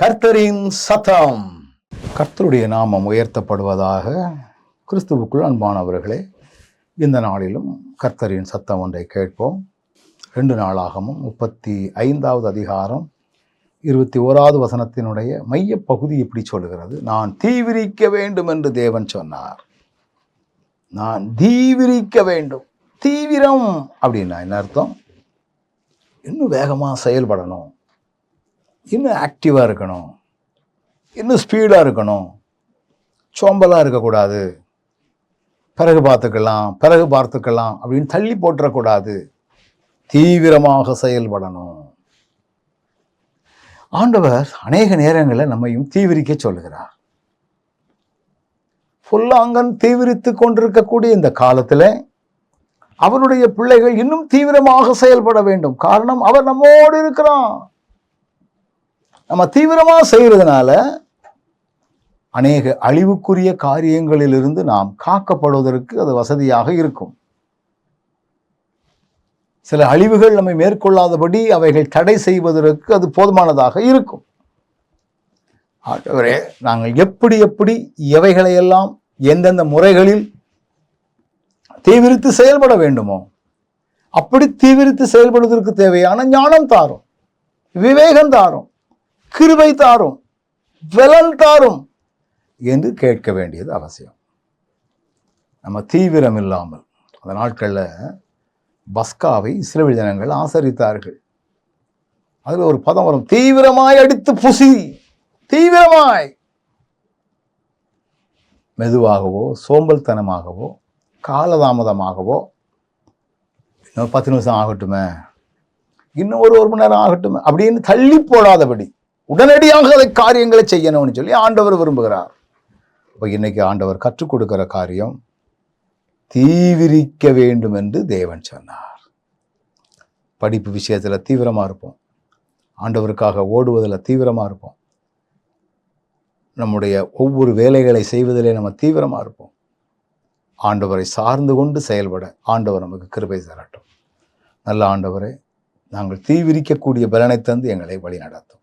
கர்த்தரின் சத்தம். கர்த்தருடைய நாமம் உயர்த்தப்படுவதாக கிறிஸ்துவுக்குள் அன்பானவர்களே இந்த நாளிலும் கர்த்தரின் சத்தம் ஒன்றை கேட்போம். ரெண்டு நாளாகவும் முப்பத்தி ஐந்தாவது அதிகாரம் இருபத்தி ஓராவது வசனத்தினுடைய மையப்பகுதி இப்படி சொல்கிறது நான் தீவிரிக்க வேண்டும் என்று தேவன் சொன்னார். நான் தீவிரிக்க வேண்டும். தீவிரம் அப்படின்னா என்ன அர்த்தம்? இன்னும் வேகமாக செயல்படணும். இன்னும் ஆக்டிவாக இருக்கணும். இன்னும் ஸ்பீடாக இருக்கணும். சோம்பலாக இருக்கக்கூடாது. பிறகு பார்த்துக்கலாம் பிறகு பார்த்துக்கலாம் அப்படின்னு தள்ளி போட்டுறக்கூடாது. தீவிரமாக செயல்படணும். ஆண்டவர் அநேக நேரங்களில் நம்மையும் தீவிரிக்க சொல்லுகிறார். பொல்லாங்கன் தீவிரித்து கொண்டிருக்கக்கூடிய இந்த காலத்தில் அவனுடைய பிள்ளைகள் இன்னும் தீவிரமாக செயல்பட வேண்டும். காரணம் அவர் நம்மோடு இருக்கிறான். நம்ம தீவிரமாக செய்கிறதுனால அநேக அழிவுக்குரிய காரியங்களிலிருந்து நாம் காக்கப்படுவதற்கு அது வசதியாக இருக்கும். சில அழிவுகள் நம்மை மேற்கொள்ளாதபடி அவைகள் தடை செய்வதற்கு அது போதுமானதாக இருக்கும். ஆகவே நாங்கள் எப்படி எப்படி எவைகளையெல்லாம் எந்தெந்த முறைகளில் தீவிரித்து செயல்பட வேண்டுமோ அப்படி தீவிரித்து செயல்படுவதற்கு தேவையான ஞானம் தாரும் விவேகம் தாரும். கிருபை தாரும் வெலன் தாரும் என்று கேட்க வேண்டியது அவசியம். நம்ம தீவிரம் இல்லாமல் அந்த நாட்களில் பஸ்காவை இஸ்ரேல் ஜனங்கள் ஆசரித்தார்கள். அதில் ஒரு பதம் வரும் தீவிரமாய் அடித்து புசி தீவிரமாய். மெதுவாகவோ சோம்பல்தனமாகவோ காலதாமதமாகவோ இன்னும் பத்து நிமிஷம் ஆகட்டுமே இன்னும் ஒரு ஒரு மணி நேரம் ஆகட்டுமே அப்படின்னு தள்ளி போடாதபடி உடனடியாக அதை காரியங்களை செய்யணும்னு சொல்லி ஆண்டவர் விரும்புகிறார். இப்போ இன்னைக்கு ஆண்டவர் கற்றுக் கொடுக்கிற காரியம் தீவிரிக்க வேண்டும் என்று தேவன் சொன்னார். படிப்பு விஷயத்தில் தீவிரமாக இருப்போம். ஆண்டவருக்காக ஓடுவதில் தீவிரமாக இருப்போம். நம்முடைய ஒவ்வொரு வேலைகளை செய்வதிலே நம்ம தீவிரமாக இருப்போம். ஆண்டவரை சார்ந்து கொண்டு செயல்பட ஆண்டவர் நமக்கு கிருபை தரட்டும். நல்ல ஆண்டவரே நாங்கள் தீவிரிக்கக்கூடிய பலனை தந்து எங்களை வழி நடத்தும்